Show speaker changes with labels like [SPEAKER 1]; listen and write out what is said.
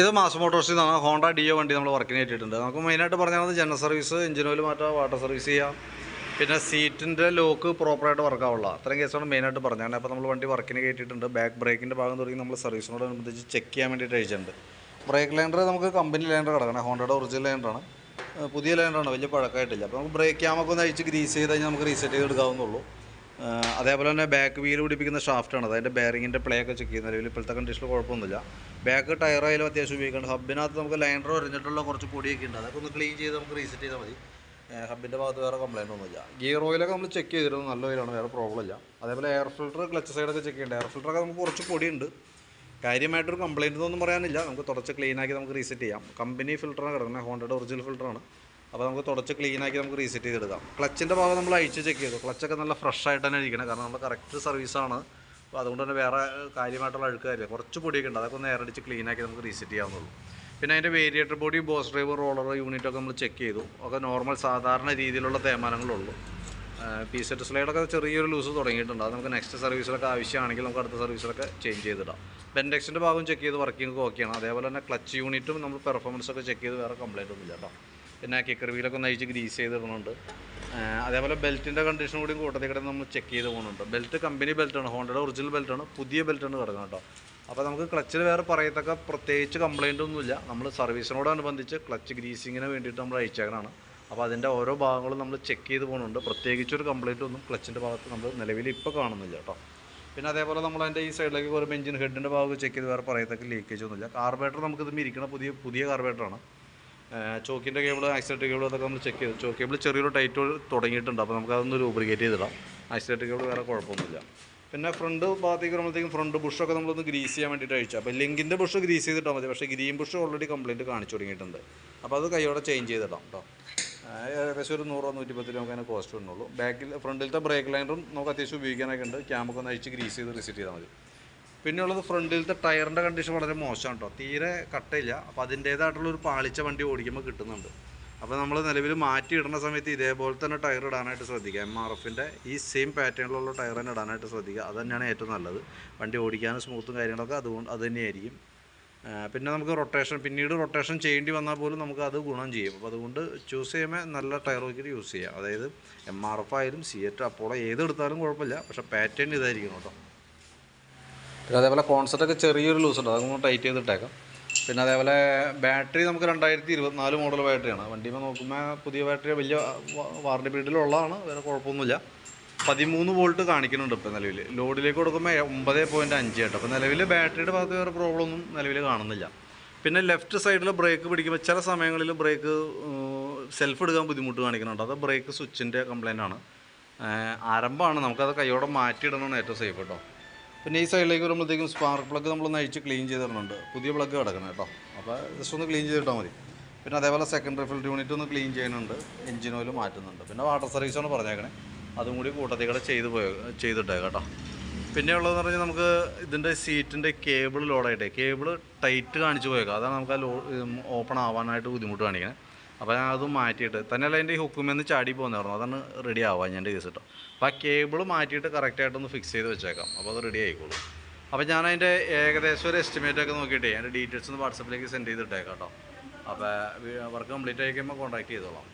[SPEAKER 1] ഇത് മാസ് മോട്ടോഴ്സിൽ നിന്നാണ് Honda deo വണ്ടി നമ്മൾ വർക്കിന് കയറ്റിയിട്ടുണ്ട്. നമുക്ക് മെയിനായിട്ട് പറഞ്ഞാൽ ജനറൽ സർവീസ് എഞ്ചിൻ ഓയിൽ മാറ്റാം വാട്ടർ സർവീസ് ചെയ്യാം. പിന്നെ സീറ്റിന്റെ ലോക്ക് പ്രോപ്പറായിട്ട് വർക്കാവുള്ള അത്രയും കേസാണ് മെയിനായിട്ട് പറഞ്ഞത്. അപ്പോൾ നമ്മൾ വണ്ടി വർക്കിന് കയറ്റിയിട്ടുണ്ട്. ബാക്ക് ബ്രേക്കിന്റെ ഭാഗം തുടങ്ങി നമ്മൾ സർവീസിനോടനുബന്ധിച്ച് ചെക്ക് ചെയ്യാൻ വേണ്ടിയിട്ട് അയച്ചിട്ടുണ്ട് ബ്രേക്ക് ലൈൻഡർ നമുക്ക് കമ്പനി ലൈൻഡർ കിടക്കണം. ഹോണ്ടയുടെ ഒറിജിനൽ ലൈൻഡറാണ് പുതിയ ലൈൻഡറാണ് വലിയ പഴക്കമായിട്ടില്ല. അപ്പോൾ നമുക്ക് ബ്രേക്ക് ക്യാമൊക്കെ ഒന്ന് അഴിച്ച് ഗ്രീസ് ചെയ്ത് കഴിഞ്ഞാൽ നമുക്ക് റീസെറ്റ് ചെയ്ത് എടുക്കാവുന്നുള്ളൂ അതേപോലെ തന്നെ ബാക്ക് വീൽ പിടിപ്പിക്കുന്ന ഷാഫ്റ്റാണ് അതിന്റെ ബെയറിങ്ങിന്റെ പ്ലേ ഒക്കെ ചെക്ക് ചെയ്യുന്ന നിലവിൽ ഇപ്പോഴത്തെ കണ്ടീഷനിൽ കുഴപ്പമൊന്നുമില്ല. ബാക്ക് ടയർ ആയാലും അത്യാവശ്യം ഉപയോഗിക്കുന്നുണ്ട് ഹബിനകത്ത് നമുക്ക് ലൈനർ ഒരഞ്ഞിട്ടുള്ള കുറച്ച് പൊടിയൊക്കെ ഉണ്ട് അതൊക്കെ ഒന്ന് ക്ലീൻ ചെയ്ത് നമുക്ക് റീസെറ്റ് ചെയ്താൽ മതി. ഹബിന്റെ ഭാഗത്ത് വേറെ കംപ്ലൈന്റ് ഒന്നുമില്ല. ഗിയർ ഓയിലൊക്കെ നമ്മൾ ചെക്ക് ചെയ്തിരുന്നു. നല്ല ഓയിലാണ് വേറെ പ്രോബ്ലം ഇല്ല. അതേപോലെ എയർ ഫിൽറ്റർ ക്ലച്ച് സൈഡൊക്കെ ചെക്ക് ചെയ്യേണ്ടത് എയർ ഫിൽറ്ററൊക്കെ നമുക്ക് കുറച്ച് പൊടിയുണ്ട്. കാര്യമായിട്ടൊരു കംപ്ലൈന്റ് ഒന്നും പറയാനില്ല. നമുക്ക് തുടച്ച് ക്ലീനാക്കി നമുക്ക് റീസെറ്റ് ചെയ്യാം. കമ്പനി ഫിൽറ്ററാണ് കിടക്കുന്നത്. ഹോണ്ടയുടെ ഒറിജിനൽ ഫിൽറ്ററാണ് അപ്പോൾ നമുക്ക് തുടച്ച് ക്ലീൻ ആക്കി നമുക്ക് റീസെറ്റ് ചെയ്തെടുക്കാം ക്ലച്ചിന്റെ ഭാഗം നമ്മൾ അഴിച്ച് ചെക്ക് ചെയ്തു. ക്ലച്ചൊക്കെ നല്ല ഫ്രഷ് ആയിട്ട് തന്നെ ഇരിക്കണം. കാരണം നമ്മൾ കറക്റ്റ് സർവീസാണ് അപ്പോൾ അതുകൊണ്ട് തന്നെ വേറെ കാര്യമായിട്ടുള്ള അഴുക്കാരില്ല കുറച്ച് പൊടിയൊക്കെ ഉണ്ട്. അതൊക്കെ ഒന്ന് ക്ലീൻ ആക്കി നമുക്ക് റീസെറ്റ് ചെയ്യാവുന്നുള്ളൂ പിന്നെ അതിന്റെ variator body boss drive roller unit ഒക്കെ നമ്മൾ ചെക്ക് ചെയ്തു. ഒക്കെ നോർമൽ സാധാരണ രീതിയിലുള്ള തേമാനങ്ങളുള്ളൂ. പി സെറ്റ് സ്ലൈഡൊക്കെ ചെറിയൊരു ലൂസ് തുടങ്ങിയിട്ടുണ്ട്. അത് നമുക്ക് നെക്സ്റ്റ് സർവീസിലൊക്കെ ആവശ്യമാണെങ്കിൽ നമുക്ക് അടുത്ത സർവീസിലൊക്കെ ചേഞ്ച് ചെയ്തിടാം. ബെൻഡെക്സിന്റെ ഭാഗം ചെക്ക് ചെയ്ത് വർക്കിംഗ് ഓക്കെയാണ് അതേപോലെ തന്നെ ക്ലച്ച് യൂണിറ്റും നമ്മൾ പെർഫോമൻസ് ഒക്കെ ചെക്ക് ചെയ്ത് വേറെ കംപ്ലൈന്റ് ഒന്നുമില്ല കേട്ടോ. പിന്നെ കിക്കർ വീലൊക്കെ ഒന്ന് അഴിച്ച് ഗ്രീസ് ചെയ്തിടുന്നുണ്ട് അതേപോലെ ബെൽറ്റിന്റെ കണ്ടീഷൻ കൂടി കൂട്ടത്തിൽ കിടന്ന് നമ്മൾ ചെക്ക് ചെയ്ത് പോകുന്നുണ്ട്. ബെൽറ്റ് കമ്പനി ബെൽറ്റാണ് ഹോണ്ടയുടെ ഒറിജിനൽ ബെൽറ്റാണ് പുതിയ ബെൽറ്റാണ് കിടക്കുന്നത് കേട്ടോ. അപ്പോൾ നമുക്ക് ക്ലച്ചിൽ വേറെ പറയത്തക്ക പ്രത്യേകിച്ച് കംപ്ലൈന്റ് ഒന്നുമില്ല. നമ്മൾ സർവീസിനോടനുബന്ധിച്ച് ക്ലച്ച് ഗ്രീസിങ്ങിന് വേണ്ടിയിട്ട് നമ്മൾ അയച്ചേക്കണാണ് അപ്പോൾ അതിന്റെ ഓരോ ഭാഗങ്ങളും നമ്മൾ ചെക്ക് ചെയ്ത് പോകുന്നുണ്ട്. പ്രത്യേകിച്ചൊരു കംപ്ലൈന്റ് ഒന്നും ക്ലച്ചിന്റെ ഭാഗത്ത് നമ്മൾ നിലവിൽ ഇപ്പോൾ കാണുന്നില്ല കേട്ടോ. പിന്നെ അതേപോലെ നമ്മൾ അതിന്റെ ഈ സൈഡിലേക്ക് ഒരു എഞ്ചിൻ ഹെഡിന്റെ ഭാഗം ചെക്ക് ചെയ്ത് വേറെ പറയത്തക്ക ലീക്കേജ് ഒന്നുമില്ല. കാർബേറ്റർ നമുക്കിത് ഇരിക്കുന്ന പുതിയ പുതിയ കാർബേറ്ററാണ് ചോക്കിന്റെ കേബിൾ ആക്സിലേറ്റർ കേബിൾ അതൊക്കെ നമ്മൾ ചെക്ക് ചെയ്തു. ചോക്ക് കേബിൾ ചെറിയൊരു ടൈറ്റ് തുടങ്ങിയിട്ടുണ്ട്. അപ്പോൾ നമുക്ക് അതൊന്ന് ലൂബ്രിക്കേറ്റ് ചെയ്തിടാം. ആക്സിലേറ്റർ കേബിൾ വേറെ കുഴപ്പമൊന്നുമില്ല. പിന്നെ ഫ്രണ്ട് ഭാഗത്തേക്ക് വരുമ്പോഴത്തേക്കും ഫ്രണ്ട് ബുഷൊക്കെ നമ്മളൊന്ന് ഗ്രീസ് ചെയ്യാൻ വേണ്ടിയിട്ട് അഴിച്ചു. അപ്പോൾ ലിങ്കിന്റെ ബുഷ് ഗ്രീസ് ചെയ്തിട്ടാൽ മതി. പക്ഷേ ഗ്രീൻ ബുഷ് ഓൾറെഡി കംപ്ലയിന്റ് കാണിച്ചു തുടങ്ങിയിട്ടുണ്ട്. അപ്പോൾ അത് കൈയോടെ ചേഞ്ച് ചെയ്തിടാം കേട്ടോ ഏകദേശം ഒരു നൂറോ നൂറ്റി പത്ത് രൂപ അതിന് കോസ്റ്റ് വരുന്നുള്ളൂ ബാക്കിൽ ഫ്രണ്ടിലത്തെ ബ്രേക്ക് ലൈനറും നമുക്ക് അത്യാവശ്യം ഉപയോഗിക്കാനൊക്കെ ഉണ്ട്. ക്യാമൊക്കെ ഒന്ന് അഴിച്ച് ഗ്രീസ് ചെയ്ത് റിസീറ്റ് ചെയ്താൽ മതി. പിന്നെയുള്ളത് ഫ്രണ്ടിലത്തെ ടയറിന്റെ കണ്ടീഷൻ വളരെ മോശമാണ് കേട്ടോ തീരെ കട്ടയില്ല അപ്പോൾ അതിന്റേതായിട്ടുള്ള ഒരു പാളിച്ച വണ്ടി ഓടിക്കുമ്പോൾ കിട്ടുന്നുണ്ട്. അപ്പോൾ നമ്മൾ നിലവിൽ മാറ്റി ഇടുന്ന സമയത്ത് ഇതേപോലെ തന്നെ ടയർ ഇടാനായിട്ട് ശ്രദ്ധിക്കുക. എം ആർ എഫിന്റെ ഈ സെയിം പാറ്റേണിലുള്ള ടയർ തന്നെ ഇടാനായിട്ട് ശ്രദ്ധിക്കുക. അത് തന്നെയാണ് ഏറ്റവും നല്ലത്. വണ്ടി ഓടിക്കാനും സ്മൂത്തും കാര്യങ്ങളൊക്കെ അതുകൊണ്ട് അത് തന്നെയായിരിക്കും. പിന്നെ നമുക്ക് റൊട്ടേഷൻ പിന്നീട് റൊട്ടേഷൻ ചെയ്യേണ്ടി വന്നാൽ പോലും നമുക്ക് അത് ഗുണം ചെയ്യും. അപ്പോൾ അതുകൊണ്ട് ചൂസ് ചെയ്യുമ്പോൾ നല്ല ടയർ നോക്കിയിട്ട് യൂസ് ചെയ്യുക. അതായത് എം ആർ എഫ് ആയാലും സി എറ്റ് അപ്പോളോ ഏതെടുത്താലും കുഴപ്പമില്ല. പക്ഷേ പാറ്റേൺ ഇതായിരിക്കും കേട്ടോ പിന്നെ അതേപോലെ കോൺസെപ്റ്റൊക്കെ ചെറിയൊരു ലൂസ് ഉണ്ട്. അതൊന്ന് ടൈറ്റ് ചെയ്തിട്ടേക്കാം. പിന്നെ അതേപോലെ ബാറ്ററി നമുക്ക് രണ്ടായിരത്തി ഇരുപത്തിനാല് മോഡൽ ബാറ്ററിയാണ് വണ്ടിയുമ്പോൾ നോക്കുമ്പോൾ പുതിയ ബാറ്ററി വലിയ വാറണ്ടി പീരീഡിലുള്ളതാണ് വേറെ കുഴപ്പമൊന്നുമില്ല. പതിമൂന്ന് വോൾട്ട് കാണിക്കുന്നുണ്ട് ഇപ്പോൾ നിലവിൽ ലോഡിലേക്ക് കൊടുക്കുമ്പോൾ ഒമ്പത് പോയിന്റ് അഞ്ച് കേട്ടോ. അപ്പോൾ നിലവിൽ ബാറ്ററിയുടെ ഭാഗത്ത് വേറെ പ്രോബ്ലം ഒന്നും നിലവിൽ കാണുന്നില്ല. പിന്നെ ലെഫ്റ്റ് സൈഡിൽ ബ്രേക്ക് പിടിക്കുമ്പോൾ ചില സമയങ്ങളിൽ ബ്രേക്ക് സെൽഫ് എടുക്കാൻ ബുദ്ധിമുട്ട് കാണിക്കുന്നുണ്ട്. അത് ബ്രേക്ക് സ്വിച്ചിന്റെ കംപ്ലൈന്റ് ആണ്. ആരംഭമാണ്. നമുക്കത് കൈയോടെ മാറ്റിയിടണമെന്ന് ഏറ്റവും സേഫ് കേട്ടോ. പിന്നെ ഈ സൈഡിലേക്ക് വരുമ്പോഴത്തേക്കും സ്പാർക്ക് പ്ലഗ് നമ്മളൊന്ന് അഴിച്ച് ക്ലീൻ ചെയ്തിടുന്നുണ്ട് പുതിയ പ്ലഗ് കിടക്കണം കേട്ടോ. അപ്പോൾ ജസ്റ്റ് ഒന്ന് ക്ലീൻ ചെയ്തിട്ടാൽ മതി. പിന്നെ അതേപോലെ സെക്കൻഡറി ഫിൽറ്റർ യൂണിറ്റ് ഒന്ന് ക്ലീൻ ചെയ്യുന്നുണ്ട്. എഞ്ചിൻ ഓയിൽ മാറ്റുന്നുണ്ട്. പിന്നെ വാട്ടർ സർവീസ് സർവീസാണ് പറഞ്ഞേക്കണേ. അതും കൂടി കൂട്ടത്തിൽ കൂടെ ചെയ്ത് പോയ ചെയ്തിട്ടേ കേട്ടോ. പിന്നെ ഉള്ളതെന്ന് പറഞ്ഞാൽ നമുക്ക് ഇതിന്റെ സീറ്റിന്റെ കേബിൾ ലോഡായിട്ടേ കേബിൾ ടൈറ്റ് കാണിച്ച് പോയേക്കാം. അതാണ് നമുക്ക് ആ ലോ ഓപ്പൺ ആവാനായിട്ട് ബുദ്ധിമുട്ട് കാണിക്കണേ. അപ്പോൾ ഞാൻ അത് മാറ്റിയിട്ട് തന്നെയല്ല എന്റെ ഈ ഹുക്കുമെന്ന് ചാടി പോകുന്നായിരുന്നു അതാണ് റെഡി ആവാൻ ഞാൻ കേസ് കേട്ടോ അപ്പോൾ ആ കേബിൾ മാറ്റിയിട്ട് കറക്റ്റായിട്ടൊന്ന് ഫിക്സ് ചെയ്ത് വെച്ചേക്കാം. അപ്പോൾ അത് റെഡി ആയിക്കോളും. അപ്പോൾ ഞാൻ അതിന്റെ ഏകദേശം ഒരു എസ്റ്റിമേറ്റ് ഒക്കെ നോക്കിയിട്ടേ എന്റെ ഡീറ്റെയിൽസ് ഒന്ന് വാട്സപ്പിലേക്ക് സെൻഡ് ചെയ്തിട്ടേക്കാം കേട്ടോ. അപ്പോൾ വർക്ക് കംപ്ലീറ്റ് ആയി കഴിയുമ്പോൾ കോൺടാക്ട് ചെയ്തോളാം.